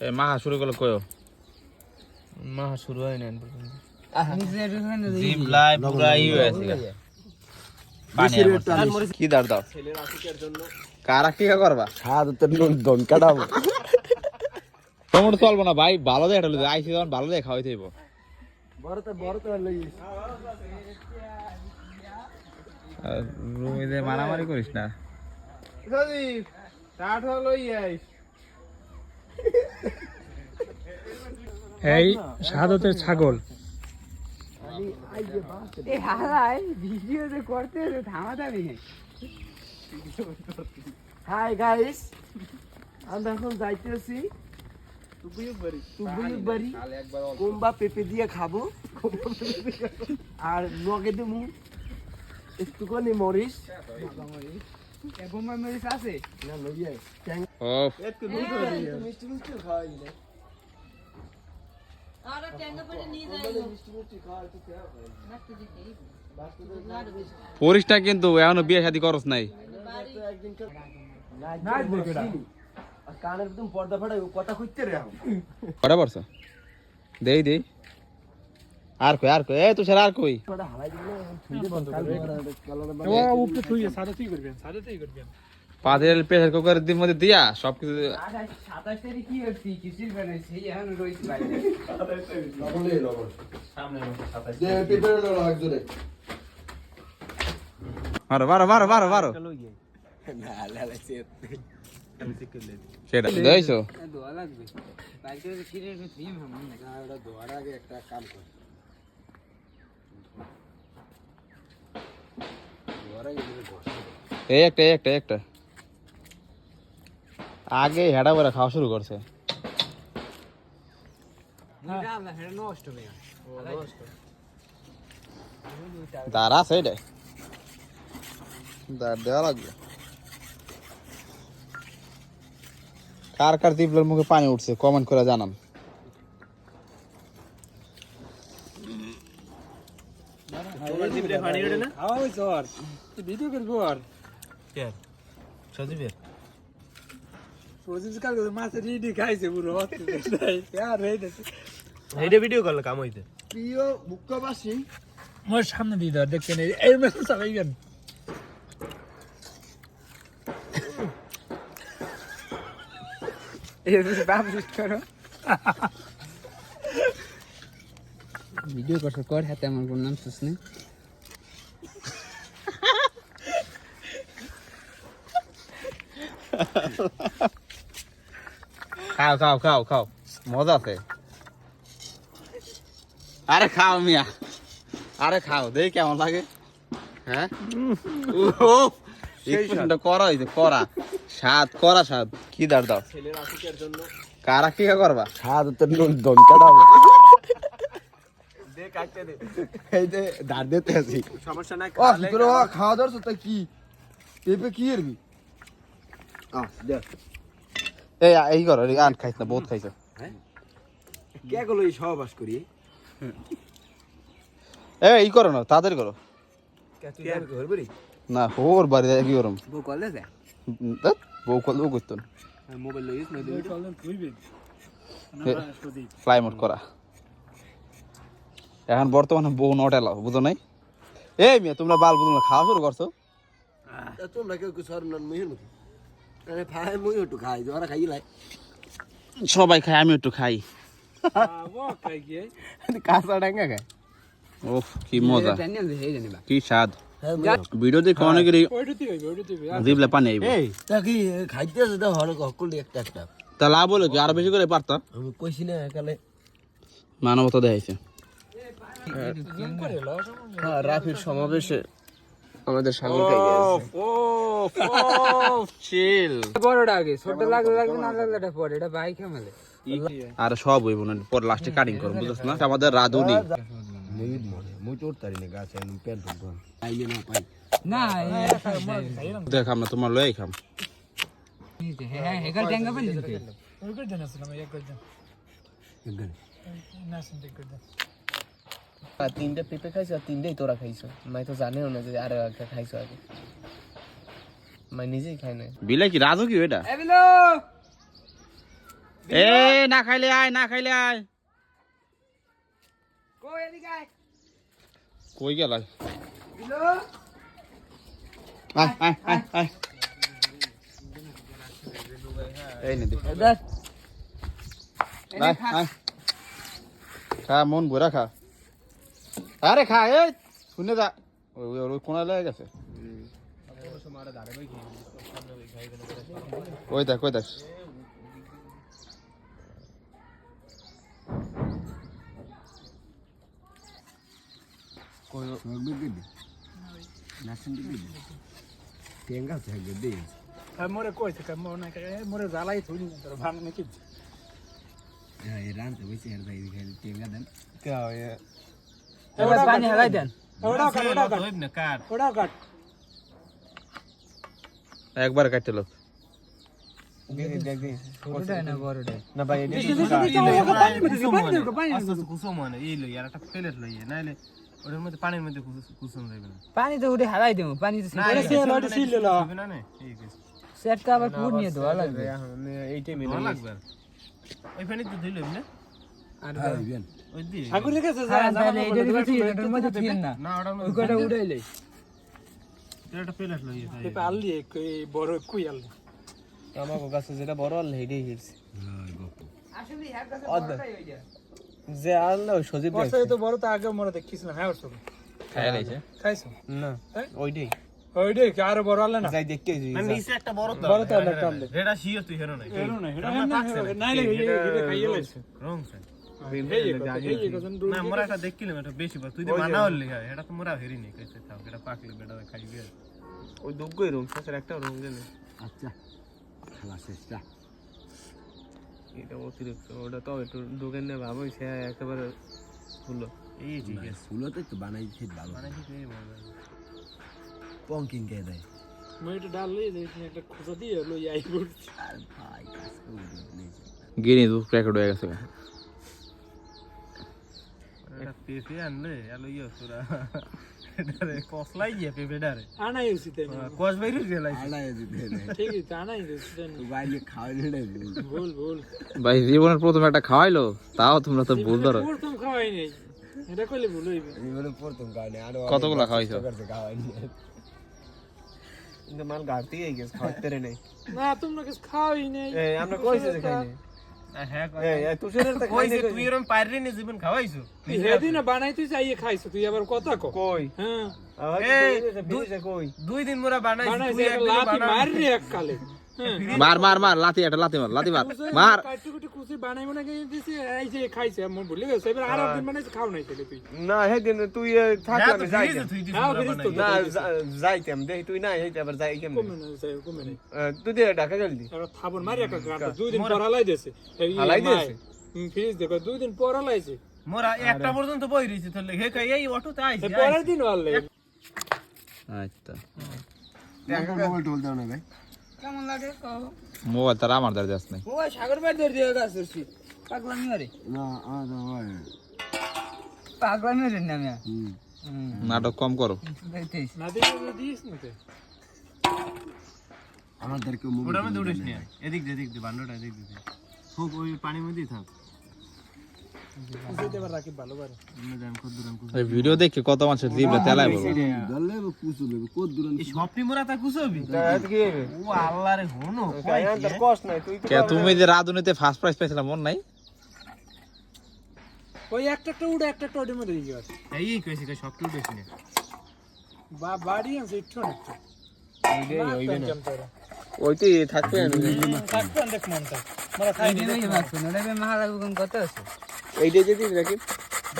এ মাহা শুরু করল কয়ো? মা শুরু হয় না। জিবলাই পুরা ই হয়েছে পানি কি দাঁড় দাও? কারা কি করবা? স্বাদ তো দন কাটাবো। তোমার চলবো না ভাই ভালো দেখে আইসি যখন ভালো দেখে বড়তে বড়তে রুমিতে মারামারি করিস না? এই শাহাদতের ছাগল। হাই গাইস আমরা এখন যাইতেছি পেঁপে দিয়ে খাব। আর লগে দেবো একটুখানি বোম্বাই না লইয়ে ও মিষ্টি মিষ্টি খাওয়াই না আরে ট্যাঙ্গা পরে নিয়ে যাই মিষ্টি মিষ্টি খাওয়াই তো কেউ পরিসটা কিন্তু এখনও বিয়ে শাদি করস নাই। কানের পর্দা ফাটাই কথা খুঁজতে রে দেই দেই। আর কই আর কই? এ তুষার আর কই? পাদের প্রেসার কুকার মধ্যে দিয়া সবকিছু সাতাশ তারিখ কি হচ্ছে কিসির বানাইছে এখন রয়েছে বাইরে লবণে লবণ যে পেপারে লবণ একজনে মারো মারো মারো মারো মারো সেটা দোয়া লাগবে একটা কাম কর ধোয়ার আগে এগুলো বস। এই একটা এই একটা একটা। আগে হেডা করে খাওয়া শুরু করছে। নষ্ট দাঁড় আছে এটা দাঁড় দেওয়া লাগবে। কার কার দিবলার মুখে পানি উঠছে কমেন্ট করে জানান। তুই ভিডিও করব আর সজিব কাল মাছের ইডি খাইছে পুরো আর এইটা ভিডিও করলে কাম হইতে। প্রিয় মুখ্যবাসী মোর সামনে দিয়ে ধর দেখছেন এই- এই মেসে চালাইবেন ভিডিও করছ কর হাতে আমার কোন নাম শুসনি খাও খাও খাও খাও। মজা আছে। আরে খাও মিয়া। আরে খাও দেখি কেমন লাগে। হ্যাঁ? ও করা হইছে করা। স্বাদ করা স্বাদ। কি দাঁড় দাও। ছেলের আশিকের জন্য। কারা কি করবা? স্বাদ তো দন কাটাবো দে কাটতে দে। এই যে দাঁড় দিতে আছি। সমস্যা নাই ও কি করে খাওয়া দাওয়ার কি? পেঁপে কি এরবি আহ দে। এই এই করো আন খাইছ না বহুত খাইছ। কে গুলো এই সহবাস করি? এ এই করো না তাড়াতাড়ি করো। আর না ওর বাড়ি যায় কি করম বউ কলে বউ কল বউ করতো মোবাইল লইস না ফ্লাই মোড করা। এখন বর্তমানে বউ নট এলাও বুঝো নাই? এই মিয়া তোমরা বাল বুঝো না খাওয়া শুরু করছ। তোমরা কেউ কিছু সরুন মুহির মতো? আরে ভাই মুই একটু খাই ওরা খাই লাই। সবাই খায় আমি একটু খাই। খাই কাঁচা ডাঙ্গা খায়। ওফ কি মজা। জানি না সেই জানিবা কি স্বাদ। ভিডিও দেখে অনেকেরই ওইটা তুই ওইটা তুই জিবলে পানি আইব। তা কি খাইতে আছে তো হরে হকলি একটা একটা। তা লাভ হলো কি? আরও বেশি করে পারতাম। আমি কইছি না একালে। মানবতা দেখাইছে। হ্যাঁ রাফির সমাবেশে আমাদের সামনে চিল বড়টা আগে ছোট লাগলে লাগবে না লাগলে এটা পরে এটা বাইক মেলে আর সব হইব না পর লাস্টে কাটিং করব বুঝছ না? আমাদের রাধুনি। মনে দেখ আমরা তোমার লই খাম। হ্যাঁ পানি দিতে ওই এক দেন তিনটে পেঁপে খাইছো আর তিনটেই তোরা খাইছো মাই তো জানেও না যে আরও একটা খাইছো আগে মাই নিজেই খাই না বিলাই কি রাধু কি এটা এবিলো এ না খাইলে আয় না খাইলে আয় কই এদিকে আয় কই গেল দিলো আয় আয় আয় আয় এই নে দে দেখ আয় আয় খা মন ভরা খা আরে খা এই শুনে যা। ওই ওই- কোনায় লেগে গেছে। ওই দেখ ওই দেখ। টেঙ্গা থাকবে দে। মোরে কইছে কা মোরে জ্বালাই থুনি তোর ভান নাকি। হ্যাঁ এই রান আর ভাই খালি টেঙ্গা দেন। পানি একবার কাটতে লোক। ছোটটাই না বড়টাই না ভাই এটা পানি তো উঠে হালাই দেবো পানি তো এটা সে লড়ি ছিল ল সেটটা আবার কুট নিয়ে ধোয়া লাগবে। এইটাই মেনে হ্যাঁ বিয়ান ঠাকুরের কাছে যা হ্যাঁ তাহলে এইটার ভিতরে এটার মধ্যে থিয়েন না। ওই কটা উঠাইলে পেপে আললি কই বড় কুই আললি আমার কাছে যেটা বড় আল হেডেই হিটছে হ্যাঁ আসলে হ্যাঁ কাছে বড়টাই হই যায়। যে আল সজীব বর্ষা তো বড় তো আগে মরে দেখিছিলাম হ্যাঁ ওর খাই লাইছে খাইছো? না হ্যাঁ? ওইটাই কি আরও বড় আললে না? যাই দেখতে বড় তো। আললে টান দে। এরো না এটা না নাই। লাগে এটা খাইয়ে লাইছে। যে কথা না মোরা এটা দেখিলাম এটা বেশি বার তুই মানা হলি হ্যাঁ এটা তো মোরা হেরি নি কইছে তাও এটা পাকলে বেটা খাইবে ওই দুগ্গই রুম শেষের একটা রুম জানে আচ্ছা খেলা শেষটা এটা অতিরিক্ত ওটা তো একটু দোকান নিয়ে ভাবো সে একেবারে এই ঠিক আছে ফুলতে তো বানাই ভালো। মানে পঙ্কিং কে দেয়? মই এটা ডাল লই দেই একটা খোঁজা দিয়ে লই আই করছি আর ভাই কাজ করে গিনি হয়ে গেছে। এটা পেপে আনলে আলো ইয়ে তোরা এটারে কসলাই গিয়ে পেপেটারে আনাই উচিত কস বাইরে গেলাই আড়াই দিতে ঠিক আছে আনাই উচিত বাইরে খাওয়াই ভুল ভুল ভাই জীবনের প্রথম একটা খাওয়াইলো তাও তোমরা তো ভুল ধরো প্রথম খাওয়াই নাই এটা কইলে ভুল হইবে আমি প্রথম খাওয়াই আরও কতগুলা খাওয়াইছো? খাওয়াই কিন্তু মাল ঘাটতি গেছে খাওয়াতে রে নেই না তোমরা কিছু খাওয়াই নাই আমরা কইছে যে খাইনি হ্যাঁ দুই কই? দুই দিন মোরা লাথি বানাই মার হ্যাঁ। মার মার মার লাতি একটা লাতি মার লাতি মার। মার। কাটু কুটু কুচি বানাই বানাই দিছে এই যে খাইছে আমি ভুলে গেছে এবার আর একদিন বানাইছে খাও নাই তাহলে তুই। না হেদিন তুই থাক হ্যাঁ আমি যাই তুই হ্যাঁ। না যাইতাম দেখি তুই না হেইতে আবার যাই কেমনে? কমে না যাই কমে নাই তুই দিয়ে ঢাকা জলদি এবার থাবর মারি একটা গাঁটা দুই দিন পর হালাই দিয়েছে। এই হালাই দিয়েছে? ফ্রিজ দেখো দুই দিন পর হালাইছে মোরা একটা পর্যন্ত বই রইছি তাহলে। হে কই এই অটোতে আইছি পরের দিন হারলে আচ্ছা। মোবাইল টোল দাও না ভাই। কেমন লাগে কও? মোবাইল তার আমার দ্বারা যাস নাই। ও সাগর ভাই ধরে দিয়ে গাছ ধরছি পাগলামি আরে না আ ভাই। পাগলামি আরে না আমি নাটক কম করো। দেখতেইস। না দিয়ে দিস না তে। আমাদেরকে ওটা মোবাইল মধ্যে উঠিস নি। এদিক দিয়ে এদিক দিয়ে বান্ডটা এদিক দিয়ে খুব ওই পানির মধ্যেই থাক। ভিডিও দেখে কত মানুষের জিভে তেলাই বলব। দলে কুসু বেবে কত দূর এই স্বপ্নি মোরা তা কুছবি হবে ও আল্লাহ রে হনো কষ্ট নাই তুই কে তুমি যে রাধুনিতে ফার্স্ট প্রাইজ পেয়েছিলাম মন নাই? ওই একটা একটা উড়ে একটা একটা মধ্যে দিয়ে গেছে এই কইছি কই সবটু বেশি না বা বাড়ি আছে একটু না এইটাই হইবে না। একটু ওইটি থাকবে দেখ ওটা কত আছে এইটাই যদি রাখি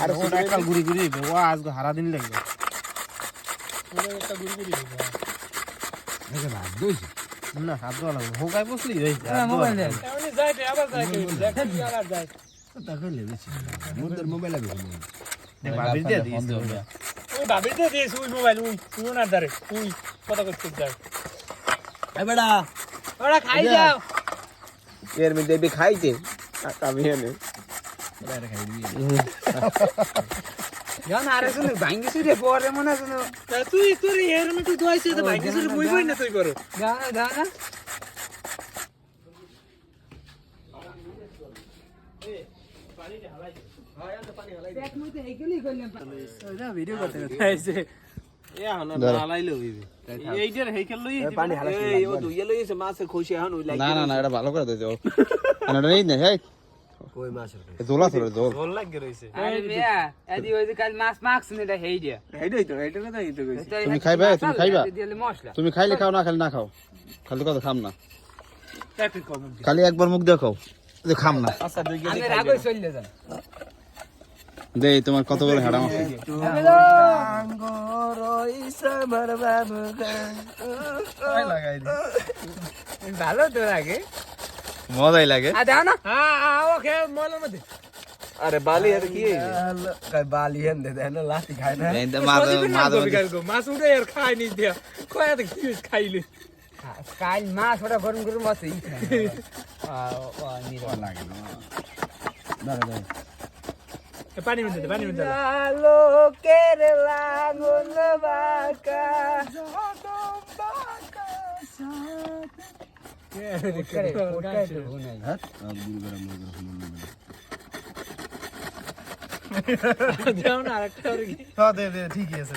আর ওটা একটা ঘুরি ঘুরি ও আজকে হারা দিন লাগবে একটা গুড়ি গুড়ি দেখে ভাত দইছে না হাত দেওয়া লাগবে। হোকায় বসলি? এই মোবাইল দেন এমনি যাই আবার যাই কই দেখ মোদের মোবাইল ভাবি দিয়ে দিস ওই দিস ওই মোবাইল। ওই তুই না দারে তুই কথা করতে এই বেটা ওরা খাই যাও। এর মধ্যে এটি খাইতে? আমি এনে। এটা খাই দিবি জান আরে শুনে ভাঙ্গি সুরে পরে মনে আছে তুই তোর এর মধ্যে তো না তুই করো। দাও না না। ভিডিও করতে পানি হালাই খইছে না না না এটা ভালো করে কই জোলা তোর জোল ঝোল লাগে রইছে। আরে মিয়া এদি ওই যে কাল মাছ মাখছ না এটা হেই দিয়া এইটাই তো কইছি। তুমি খাইবে? তুমি খাইবা? তুমি খাইলে খাও না খাইলে না খাও। খালি কথা খাম না। খালি একবার মুখ দিয়ে খাও যে খাম না। আচ্ছা আমি রাগই চলে যান দে তোমার কত বড় লাগাই দি ভালো তো লাগে মজাই লাগে আ দাও না ওকে মলের মধ্যে আরে বালি আর কি কই বালি হেন দে দেন লাঠি খায় না মাছ উঠে আর খাই নি দিয়া কয় কি খাইলে কাল মাছ ওটা গরম গরম আছে লাগে না পানি মধ্যে দে, পানি মধ্যে দে। লোকের লাগুন বাকা। ঠিকই আছে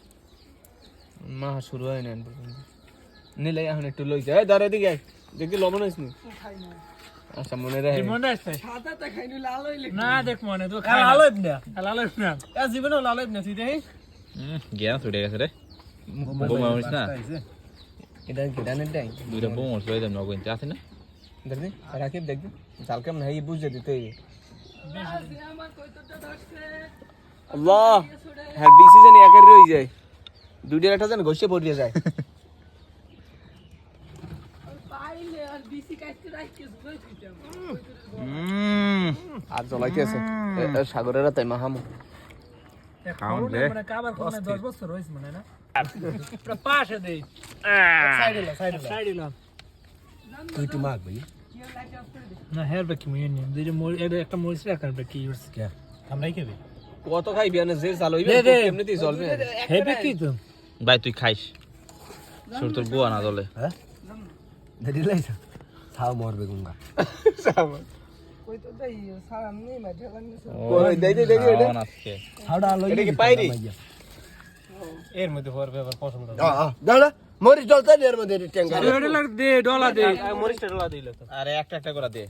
মা শুরু হয় না নিলে এখন একটু লই যায়। ধরে দিকে। দেখি লবণ হইছ নি আচ্ছা মনে রাখে মনে আছে? না দেখ মনে তো খাই লাল হইব না লাল হইব না এ জীবনে লাল হইব না তুই দেখি জ্ঞান ছুটে গেছে রে বোমা মারিস না? এটা কি ডানের ডাই দুইটা বোমা মারিস লই দেব নগইন আছে না? দেখি রাকিব দেখি জাল কেমন হয় বুঝে দিতে। আল্লাহ হ্যাঁ বিসি জানি একার রই যায়। দুইটার একটা জানি ঘষে পড়িয়ে যায়। হুম। আর জ্বলাইতেছে সাগরের তাই মাহামু। খাউন রে কাবার কোনে 10 বছর হইছে না? পুরো পাশে দেই। সাইডে লা সাইডে সাইডে লা। তুই একটু মাখ ভাই। না হেয়ার ব্যাক কি নিয়ে দুই যে মোর এটা একটা মরিস রাখার ব্যাক কি কে? কত খাইবি চাল। এমনিতেই চলবে হেবে কি তো? ভাই তুই খাইস। সুর তোর বুয়া না দলে। লাইছ ছাও মরবে গঙ্গা। ওই দেই দে দেই দে খাওয়ান আজকে। ছাওড়া লই এটা কি পাইরি? এর মধ্যে পড়বে আবার পছন্দ দাঁড়া মরিস ডলতা এর মধ্যে ট্যাঙ্কা ওটা লাগ দে ডলা দে। মরিচটা ডলা দিল আরে একটা একটা করে দে।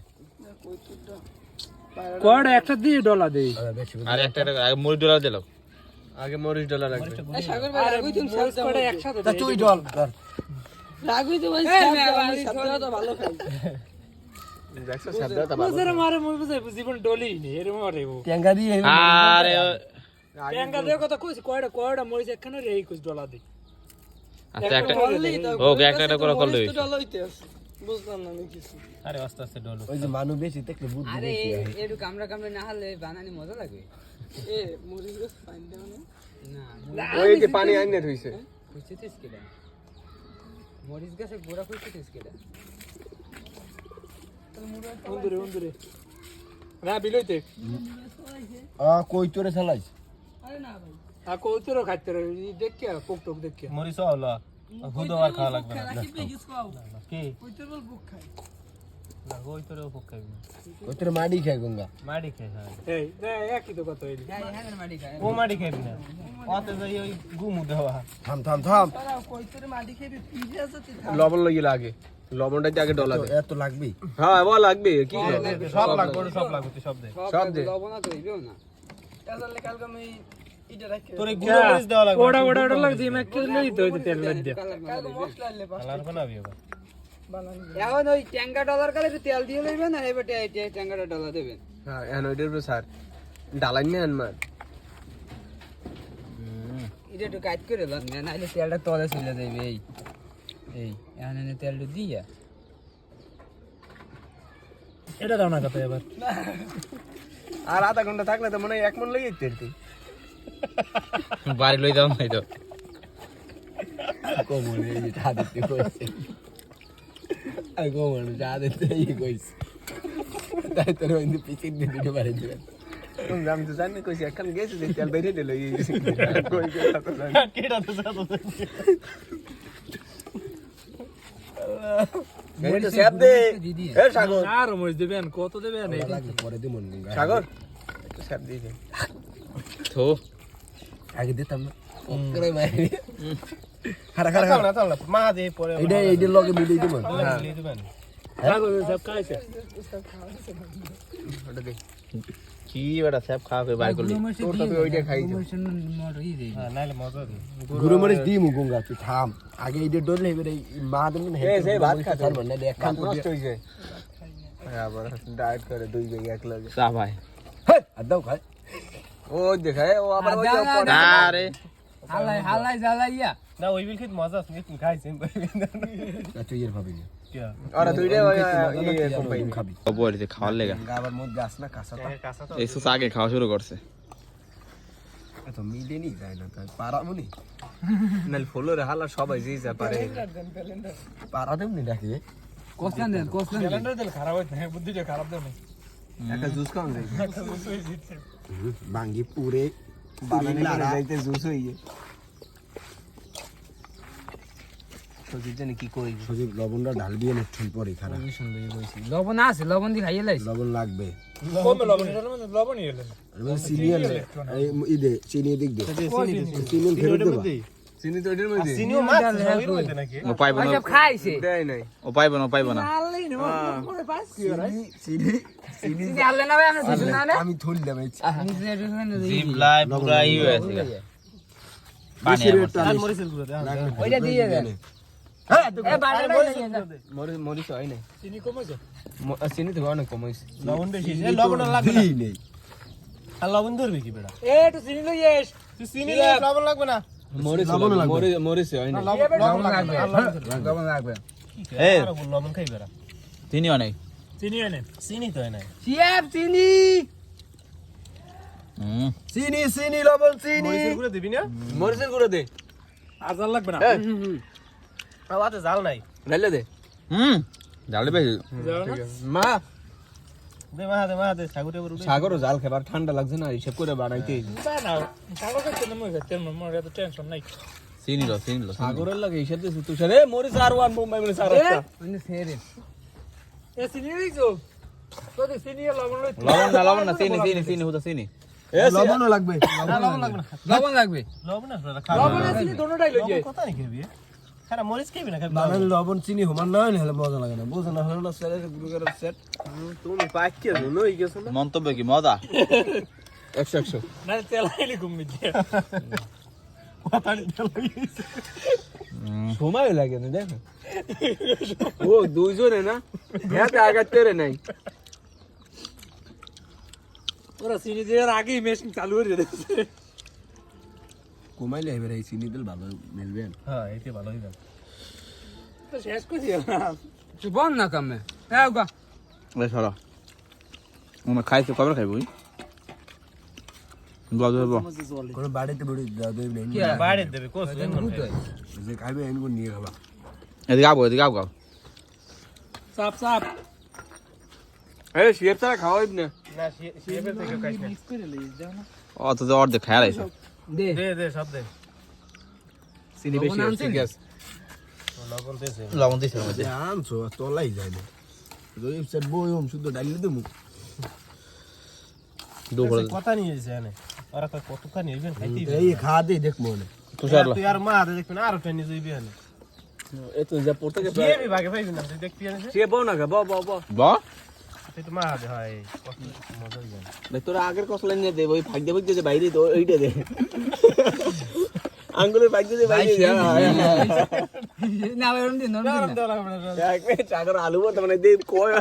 কোড একটা দিয়ে ডলা দে। আরে একটা একটা করে আগে মরিচ একসাথে তা তুই ডল তা জীবন ডলি নি আরে ট্যাঙ্গা কথা কইছি কয়টা কয়টা একখানে রে এই কইছ ডলা আচ্ছা একটা ওকে একটা একটা করে করলে আরে আস্তে আস্তে ডলো। ওই যে মানুষ বেশি দেখলে বুদ্ধি বেশি। একটু কামড়া কামড়া না হলে বানানি মজা লাগবে না ওই যে পানি আইনে ধুইছে। খুঁজতে তিস কেডা? মরিচ গাছে গোড়া খুঁজতে তিস কেডা? বন্ধুরে বন্ধুরে না বিলইতে আ কই তোরে চালাইছ আ কৌতরও খাইতে রে দেখ কে কোক টোক দেখ কে মরিচ হলো হুদো আর খাওয়া লাগবে না। কি না ওই তোরে উপক খাইবি কই তোরে মাডি খায় গঙ্গা। মাড়ি খাই হ্যাঁ। এই দে একই তো হ্যাঁ মাটি ও মাড়ি খাইবি না। অতে যাই ওই গুমু দেওয়া। থাম থাম থাম। লবণ লইয়ে লাগে। লবণটা আগে ডলা দে। এত লাগবেই হ্যাঁ এবার লাগবে। কি সব লাগবে সব লাগবে সব দে। সব দে। লবণ তো হইবেও না। তোর এই গুঁড়ো মরিচ দেওয়া লাগবে ওড়া ওড়া ওড়া লাগছে মে কে লই তো তেল লাগছে কালার মারা দিবে কালার বানাবি এবার এখন ওই ট্যাঙ্গা ডলার কালে তেল দিয়ে লইবে না এবার ট্যাঙ্গাটা ডলার দেবেন। হ্যাঁ এখন ওইটার উপরে স্যার ডালাই আনমার এটা একটু কাজ করে লাগ না নাহলে তেলটা তলে চলে যাবে এই। এই এখন এনে তেলটা দিয়া। এটা দাও না কথা এবার। আর আধা ঘণ্টা থাকলে তো মনে হয় এক মন লেগে যেতে আর কি। বাড়ি লই যাও নাই তো কমন এই যে চা দিতে কইছে আর কমন চা দিতে এই কইছে তাই তোর ওই পিছিয়ে দিয়ে দিতে পারে আমি তো জানি কইছি এখন গেছি যে তেল বেরিয়ে দিল এই কই গেল তো জানি। কেটা তো জানো এই তো স্যাপ দে দিদি এ সাগর আর মরিচ দেবেন কত দেবেন মন সাগর আগে দিতাম না খারা খারা চাল না চাল না মা দে পরে এইটা এইটা লগে মিলিয়ে দিব লিয়ে দিবেন সব খাইছে ওটা দে কি বেটা স্যাপ খাওয়া বাইর করলি তোর তো ওইটা খাইছো হ্যাঁ নাইলে মজা দিই গুরু মরিচ দিমু গঙ্গা তুই থাম আগে এইটা ডরলে এবারে মা দেন না এই সেই ভাত খাচ্ছে। ছাড়ব না এক খান খান নষ্ট হয়ে যায় আবার ডায়েট করে দুই বেগে এক লাগে চা ভাই আর দাও খায় ও দেখায় ও আবার ওই যে দাও, পরে- আরে হালাই হালাই জ্বালাইয়া। না ওই বিল খেতে মজা আছে তুমি খাইছে। তুই এর ভাবি না ইয়ে কোম্পানি খাবি বলিতে খাওয়ার লেগা? আবার মধ্যে আস না কাঁচাটা কাঁচা তো। এই সুস আগে খাওয়া শুরু করছে। এত যায় না তাই পারামুনি। নাল ফলোরে হালা সবাই যে যা পারে। পারা দেমনি ডাকি কোসলান দেন কোসলান ক্যালেন্ডার দিল খারাপ হইতে হ্যাঁ বুদ্ধিটা খারাপ দেন একটা জুস খাওয়া যায় ভাঙ্গি পুরে বানানি করে যাইতে জুস হইয়ে। সজিত জানি কি কই। সজীব লবণটা ঢালবি দিয়ে ঠুল পরে খারাপ লবণ আছে লবণ দিয়ে খাইয়ে লাইছি। লবণ লাগবে। কমে লবণ এটা মানে চিনি এই ইদে চিনি দিক দে। চিনি ফেরত দেবা। চিনি তো এটার মধ্যে। চিনিও মাছ ওই মধ্যে নাকি? ও পাইব না। সব খাইছে। দেয় নাই। ও পাইব না পাইব না। চিনি চিনি চিনি আনলে না ভাই আমরা দুজন না না আমি থুল দেব নিজে দুজন জিবলাই পুরা ই হয়েছে পানি আমার মরিচের গুঁড়ো দেন ওইটা দিয়ে দেন। হ্যাঁ হয় লবণ আর না। দিই আর ধরবে কি বেড়া এ একটু চিনি লই তুই চিনি লবণ লাগবে না। চিনি অনেক চিনি চিনি তো চিনি! চিনি চিনি লবণ চিনি। মরিচের গুঁড়ো দিবি না? মরিচের গুঁড়ো দে। আর জাল লাগবে না? আওয়াতে জাল নাই। ঢালে দে। হুম। জালে বেশি মা সাগরও জাল খেবার ঠান্ডা লাগছে না হিসাব করে বানাইতে মোর টেনশন নাই চিনি লো চিনি লো সাগরের লাগে হিসাব দিয়ে তুষার এ মরিচ আর ওয়ান একটা মানে সেরে এ চিনি লইছো তো দে চিনি আর লবণ না লবণ না চিনি চিনি চিনি হুদা চিনি লবণও লাগবে লবণ লাগবে লবণ লাগবে লবণ না লবণ চিনি দোনোটাই লই যায় কথা খাবি খারা মরিচ খাবি না খাবি বানান লবণ। চিনি সমান না হলে হলে মজা লাগে না বোঝা না? হলে না সেট তুমি পাইকে জন্য হই গেছো না? মন্তব্য কি মজা? একশো একশো। না তেল আইলি ঘুমি তেল সময় লাগে না দেখো। ও দুইজনে না? হ্যাঁ আগাতে রে নাই। ওরা চিনি দেওয়ার আগেই মেশিন চালু করে দিয়েছে। কমাইলে এবারে এই চিনি দিল ভালো মিলবে হ্যাঁ এতে ভালো হইবে তো শেষ করে দিলাম বল না কামে। হ্যাঁ গা এই সরা। আমরা খাইছে কবে খাইব গজ হইব কোনো বাড়িতে বড়ি দাও দেব নেই কি দেবে? কোস যে খাইবে এনগো নিয়ে খাবা। এদিকে আবো এদিকে আবো সাপ সাপ এ শিয়ার ছাড়া খাওয়া হইব না। না শিয়েপের থেকে খাইছ না। অত যে অর্ধেক খায় রাইছে দে। দে দে সব দে। চিনি বেশি আছে? গ্যাস। লবণ দিয়েছে। লবণ দিছে আনছো তলাই যায় না। জয়ীব স্যার বই ওম শুদ্ধ ডাইলে দেবো। দুপুরে কথা নিয়ে যাচ্ছে এনে। ওরা কয় কতটা নিয়ে খাইতে এই খাওয়া দিয়ে দেখব না তুষার তুই আর মা হাতে দেখবি না আরও টেনে যাইবি এনে। এ তো যা পড়তে গেছে। বিয়ে ভাগে পাইবি না এনে সে বউ না গা বউ বউ বউ। ব হয় হয়ে তোরা আগের কসলা নিয়ে দে ওই ফাঁক দিয়ে বাইরে তো ওইটা দে। আঙ্গুলের বাইরে না এরকম দিন। চাকর আলু বলতে মানে দে কয়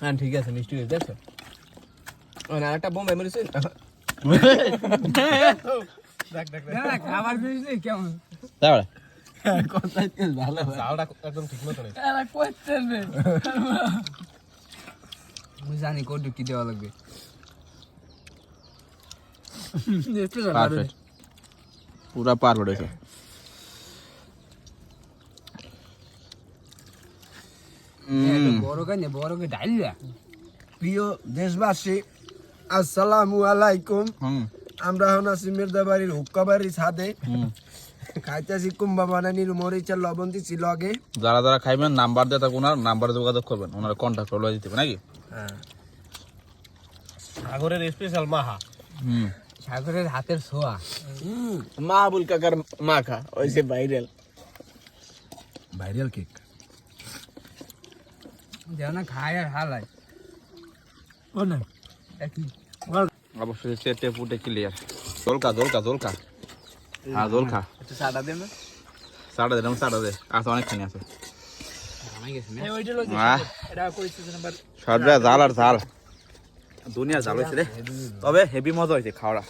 হ্যাঁ ঠিক আছে মিষ্টি দেখছ আর একটা বোম্বাই মরিছে হয়। জানি কত কি দেওয়া লাগবে। পুরা পারফেক্ট হয়েছে। একটা বড় কানে বড় কে ডাইলা প্রিয় দেশবাসী আসসালামু আলাইকুম। হুম। আমরা এখন আছি মির্দাবাড়ির হুক্কাবাড়ির ছাদে। হুম। খাইতেছি কুম্বা বানানির মরিচের লবণ দিছি লগে। যারা যারা খাইবেন নাম্বার দিয়ে থাকুন ওনার নাম্বারে যোগাযোগ করবেন। ওনারা কন্ট্যাক্ট করে দিতে হবে নাকি? সাগরের স্পেশাল মাহা হুম। সাগরের হাতের ছোঁয়া। মাহবুল কাকার মাখা ওইসে ভাইরাল ভাইরাল কেক যেন খায় আর হালায়। একই অবশ্যই চেটে পুটে ক্লিয়ার দোলকা দোলকা দোলকা। হ্যাঁ দোলকা। একটু সাদা দেন না। দেন দে সাড়ে দে। আছে অনেকখানি আছে। সবটা জাল আর জাল। দুনিয়া জাল হয়েছে রে। তবে হেভি মজা হয়েছে খাওয়া